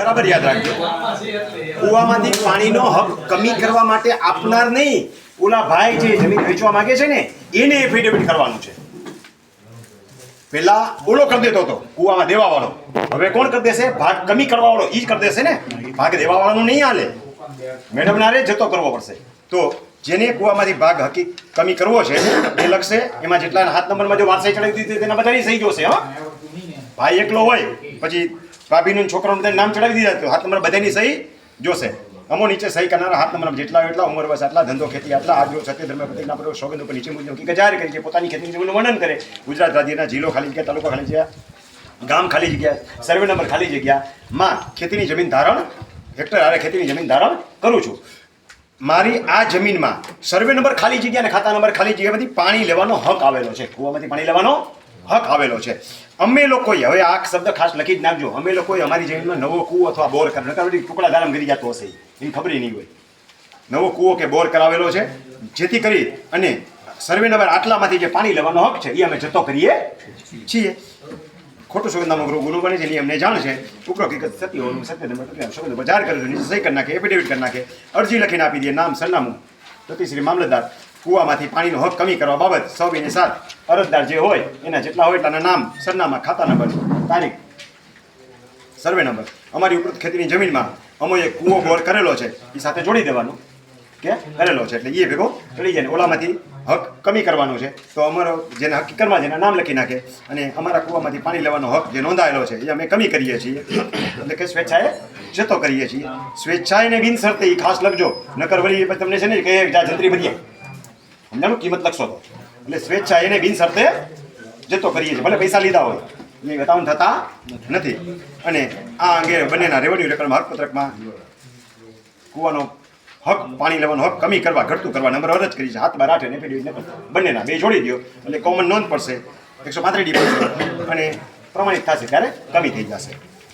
બરાબર યાદ રાખજો. કૂવામાંથી પાણીનો હક કમી કરવા માટે આપનાર નહીં. ઓલા ભાઈ જે જમીન વેચવા માંગે છે ને, એને એફિડેવિટ કરવાનું છે. પેલા ઓલો કરી દેતો હતો, કુવામાં દેવા વાળો હવે કોણ કરી દેશે? ભાગ કમી કરવા વાળો ઈ જ કરી દેશે ને? ભાગ દેવા વાળાનું નહીં હાલે. મેડમનારે જતો કરવો પડશે. તો જેને કૂવામાંથી ભાગ હકી કમી કરવો છે, એ લખશે, એમાં જેટલા હાથ નંબરમાં જો વારસાઈ ચડાવી દીધી તેના બધાની સહી જોશે, હા? ભાઈ એકલો હોય, પછી ભાભીનું છોકરાનું બધાને નામ ચડાવી દીધા તો હાથ નંબર બધાની સહી જોશે. અમો નીચે સહી કરનારા, હાથ નંબર જેટલા એટલા ઉંમર વર્ષ આટલા ધંધો ખેતી, આટલા આજરો સત્ય ધર્મ પ્રતિજ્ઞા પર સોગંદ ઉપર નીચે મુજબ કે જાહેર કરી છે પોતાની ખેતી જમીનનું વર્ણન કરે. ગુજરાત રાજ્યના જિલ્લો ખાલી જગ્યા, તાલુકો ખાલી જગ્યા, ગામ ખાલી જગ્યા, સર્વે નંબર ખાલી જગ્યા. માં, ખેતીની જમીન ધારણ, હેક્ટર હારે ખેતીની જમીન ધારણ કરું છું. મારી આ જમીનમાં સર્વે નંબર ખાલી જગ્યા અને ખાતા નંબર ખાલી જગ્યામાંથી પાણી લેવાનો હક આવેલો છે. કૂવામાંથી પાણી લેવાનો હક આવેલો છે. અમે લોકોએ, હવે આ શબ્દ ખાસ લખી જ નાખજો. અમે લોકોએ અમારી જમીનમાં નવો કૂવો અથવા બોર કરે નકર ટુકડા ધારામ કરી જતો હશે. એની ખબર નહીં હોય. નવો કૂવો કે બોર કરાવેલો છે, જેથી કરી અને સર્વે નંબર આટલામાંથી જે પાણી લેવાનો હક છે, એ અમે જતો કરીએ છીએ. ખોટું સુગંધામાં ગૃહ ગુરુ બને છે, એની અમને જાણ છે. ઉપરો હકીકત સત્ય હોવાનું, સત્ય નંબર સુગંધ બજાર કરે છે સહી કરી નાખે એફિડેવિટ કરી નાખે અરજી લખીને આપી દે નામ, સરનામું. પ્રતિશ્રી મામલતદાર કૂવામાંથી પાણીનો હક કમી કરવા બાબત સૌ એની સાત અરજદાર જે હોય, એના જેટલા હોય એટલાના નામ સરનામા ખાતા નંબર, તારીખ, સર્વે નંબર. અમારી ઉપરોક્ત ખેતીની જમીનમાં અમોએ કૂવો બોર કરેલો છે, એ સાથે જોડી દેવાનું, કે કરેલો છે. એટલે એ ભેગો ચડી જાય ઓલામાંથી હક કમી કરવાનો છે. તો અમારો જેને હકીકતમાં જેના નામ લખી નાખે અને અમારા કૂવામાંથી પાણી લેવાનો હક જે નોંધાયેલો છે, એ અમે કમી કરીએ છીએ. એટલે કે સ્વેચ્છાએ જતો કરીએ છીએ. સ્વેચ્છાએ ને બિનસરતે એ ખાસ લખજો. નકર વળી તમને છે ને, કે જા જંત્રી બનીએ. સમજાણું કિંમત લખશો તો. એટલે સ્વેચ્છા એને બિન શરતે જતો કરીએ છીએ. ભલે પૈસા લીધા હોય એ બતાવન થતા નથી. અને આ અંગે બંનેના રેવન્યુ રેકર્ડમાં હરપત્રકમાં કૂવાનો હક, પાણી લેવાનો હક, કમી કરવા, ઘટતું કરવા નંબર અરજ કરી છે. હાથ બાર આઠ અને બંનેના બે જોડી દો એટલે કોમન નોંધ પડશે. એકસો પાંત્રીસ ડી અને પ્રમાણિત થશે ત્યારે કમી થઈ જશે.